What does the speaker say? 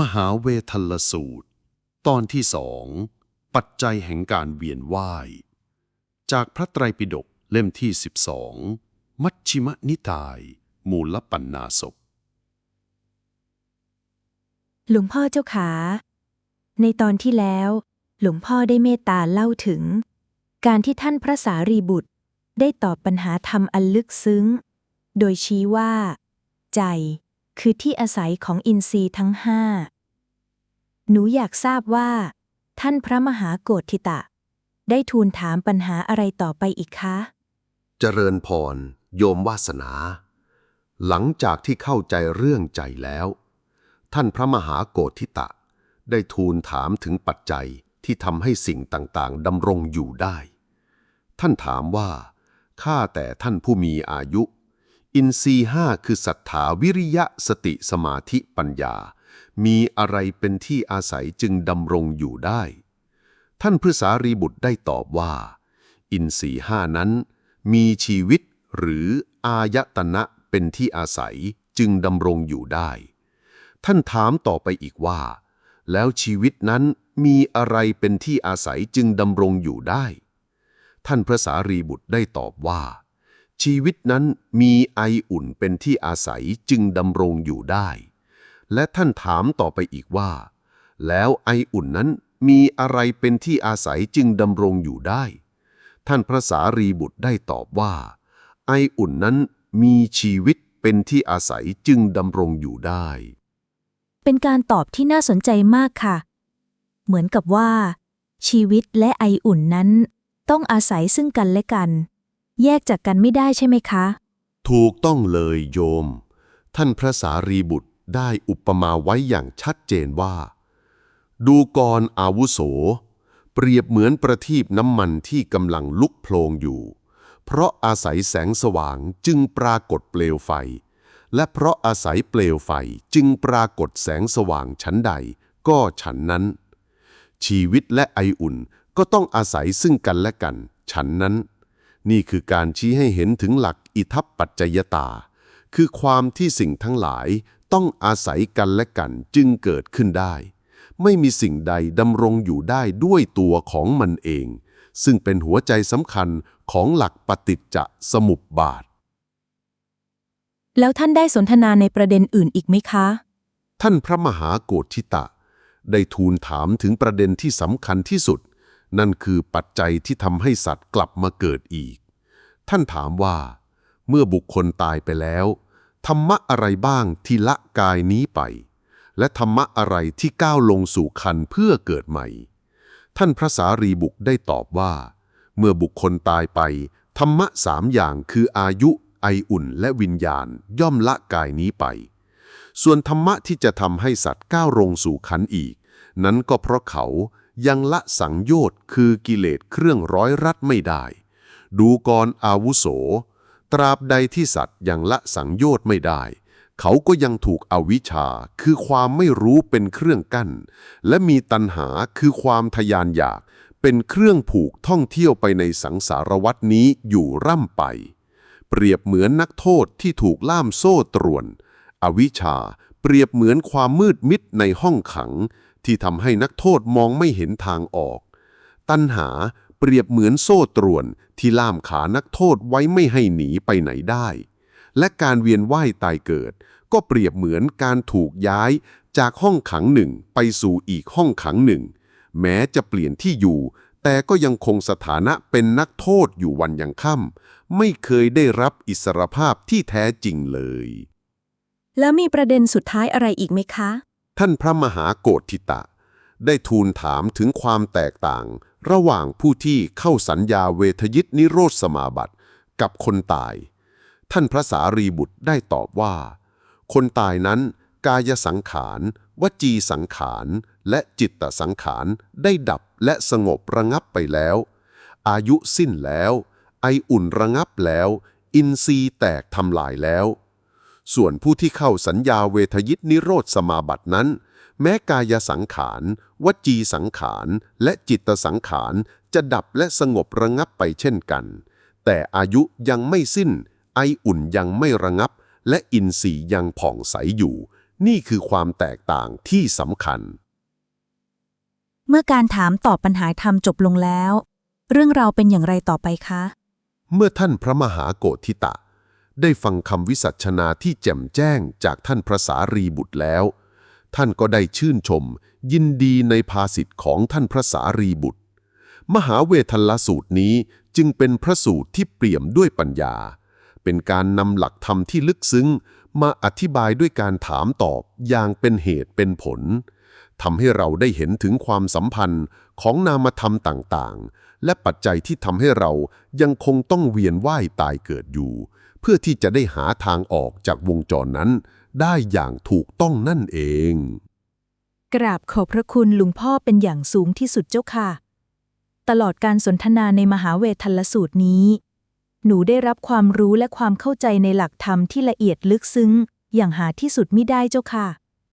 มหาเวทัลสูตร ตอนที่สองปัจจัยแห่งการเวียนว่าย จากพระไตรปิฎกเล่มที่ 12 มัชชิมนิตาย มูลปัญนาศพหลวงพ่อเจ้าขา ในตอนที่แล้ว หลวงพ่อได้เมตตาเล่าถึง การที่ท่านพระสารีบุตร ได้ตอบปัญหาธรรมอันลึกซึ้ง โดยชี้ว่า ใจ คือที่อาศัยของอินทรีย์ทั้งห้า หนูอยากทราบว่า ท่านพระมหาโกฏทิตะ ได้ทูลถามปัญหาอะไรต่อไปอีกคะ เจริญพร โยมวาสนา หลังจากที่เข้าใจเรื่องใจแล้ว ท่านพระมหาโกฏทิตะ ได้ทูลถามถึงปัจจัยที่ทำให้สิ่งต่างๆดำรงอยู่ได้ ท่านถามว่า ข้าแต่ท่านผู้มีอายุ อินทรีห้าคือศรัทธาวิริยะสติสมาธิปัญญา มีอะไรเป็นที่อาศัยจึงดำรงอยู่ได้ ท่านพฤษารีบุตรได้ตอบว่า อินทรีห้านั้น มีชีวิตหรืออายตนะเป็นที่อาศัยจึงดำรงอยู่ได้ ท่านถามต่อไปอีกว่า แล้วชีวิตนั้นมีอะไรเป็นที่อาศัยจึงดำรงอยู่ได้ ท่านพระสารีบุตรได้ตอบว่า ชีวิตนั้นมีไออุ่นเป็นที่อาศัยจึงดำรงอยู่ได้ และท่านถามต่อไปอีกว่า แล้วไออุ่นนั้นมีอะไรเป็นที่อาศัยจึงดำรงอยู่ได้ ท่านพระสารีบุตรได้ตอบว่า ไออุ่นนั้นมีชีวิตเป็นที่อาศัยจึงดำรงอยู่ได้ เป็นการตอบที่น่าสนใจมากค่ะ เหมือนกับว่า ชีวิตและไออุ่นนั้น ต้องอาศัยซึ่งกันและกัน แยกจากกันไม่ได้ใช่ไหมคะ ถูกต้องเลยโยม ท่านพระสารีบุตรได้อุปมาไว้อย่างชัดเจนว่า ดูกรอาวุโส เปรียบเหมือนประทีปน้ำมันที่กำลังลุกโพลงอยู่ เพราะอาศัยแสงสว่างจึงปรากฏเปลวไฟ และเพราะอาศัยเปลวไฟจึงปรากฏแสงสว่างชั้นใด ก็ฉันนั้น ชีวิตและไออุ่นก็ต้องอาศัยซึ่งกันและกัน ฉันนั้น นี่คือการชี้ให้เห็นถึงหลักอิทัปปัจจยตา คือความที่สิ่งทั้งหลายต้องอาศัยกันและกันจึงเกิดขึ้นได้ ไม่มีสิ่งใดดำรงอยู่ได้ด้วยตัวของมันเอง ซึ่งเป็นหัวใจสำคัญของหลักปฏิจจสมุปบาท แล้วท่านได้สนทนาในประเด็นอื่นอีกไหมคะ ท่านพระมหาโกฏทิตะ ได้ทูลถามถึงประเด็นที่สำคัญที่สุด นั่นคือปัจจัยที่ทำให้สัตว์กลับมาเกิดอีก ท่านถามว่า เมื่อบุคคลตายไปแล้ว ธรรมะอะไรบ้างที่ละกายนี้ไป และธรรมะอะไรที่ก้าวลงสู่คันเพื่อเกิดใหม่ ท่านพระสารีบุตรได้ตอบว่า เมื่อบุคคลตายไป ธรรมะสามอย่างคืออายุ ไออุ่น และวิญญาณ ย่อมละกายนี้ไป ส่วนธรรมะที่จะทำให้สัตว์ก้าวลงสู่ขันอีก นั้นก็เพราะเขา ยังละสังโยชน์คือกิเลสเครื่องร้อยรัดไม่ได้ ดูกรอาวุโส ตราบใดที่สัตว์ยังละสังโยชน์ไม่ได้ เขาก็ยังถูกอวิชชาคือความไม่รู้เป็นเครื่องกั้น และมีตัณหาคือความทยานอยาก เป็นเครื่องผูกท่องเที่ยวไปในสังสารวัฏนี้อยู่ร่ำไป เปรียบเหมือนนักโทษที่ถูกล่ามโซ่ตรวน อวิชชาเปรียบเหมือนความมืดมิดในห้องขัง ที่ทำให้นักโทษมองไม่เห็นทางออก ตัณหาเปรียบเหมือนโซ่ตรวนที่ล่ามขานักโทษไว้ไม่ให้หนีไปไหนได้ และการเวียนว่ายตายเกิด ก็เปรียบเหมือนการถูกย้ายจากห้องขังหนึ่งไปสู่อีกห้องขังหนึ่ง แม้จะเปลี่ยนที่อยู่ แต่ก็ยังคงสถานะเป็นนักโทษอยู่วันยังค่ำไม่เคยได้รับอิสรภาพที่แท้จริงเลย แล้วมีประเด็นสุดท้ายอะไรอีกไหมคะ ท่านพระมหาโกฏทิตะ ได้ทูลถามถึงความแตกต่าง ระหว่างผู้ที่เข้าสัญญาเวทยิตนิโรธสมาบัติ กับคนตาย ท่านพระสารีบุตรได้ตอบว่า คนตายนั้นกายสังขาร วจีสังขาร และจิตตสังขาร ได้ดับและสงบระงับไปแล้ว อายุสิ้นแล้ว ไออุ่นระงับแล้ว อินทรีย์แตกทำลายแล้ว ส่วนผู้ที่เข้าสัญญาเวทยิตนิโรธสมาบัตินั้น แม้กายสังขาร วจีสังขาร และจิตสังขาร จะดับและสงบระงับไปเช่นกัน แต่อายุยังไม่สิ้น ไออุ่นยังไม่ระงับ และอินทรีย์ยังผ่องใสอยู่ นี่คือความแตกต่างที่สำคัญ เมื่อการถามตอบปัญหาธรรมจบลงแล้ว เรื่องราวเป็นอย่างไรต่อไปคะ เมื่อท่านพระมหาโกธิตะ ได้ฟังคำวิสัชนาที่แจ่มแจ้งจากท่านพระสารีบุตรแล้ว ท่านก็ได้ชื่นชม ยินดีในภาสิทธิ์ของท่านพระสารีบุตร มหาเวทลสูตรนี้จึงเป็นพระสูตรที่เปี่ยมด้วยปัญญา เป็นการนำหลักธรรมที่ลึกซึ้ง มาอธิบายด้วยการถามตอบอย่างเป็นเหตุเป็นผลทำให้เราได้เห็นถึงความสัมพันธ์ของนามธรรมต่างๆ และปัจจัยที่ทำให้เรายังคงต้องเวียนว่ายตายเกิดอยู่ เพื่อที่จะได้หาทางออกจากวงจรนั้น ได้อย่างถูกต้องนั่นเอง กราบขอบพระคุณลุงพ่อเป็นอย่างสูงที่สุดเจ้าค่ะ ตลอดการสนทนาในมหาเวทัลสูตรนี้ หนูได้รับความรู้และความเข้าใจในหลักธรรมที่ละเอียดลึกซึ้ง อย่างหาที่สุดมิได้เจ้าค่ะ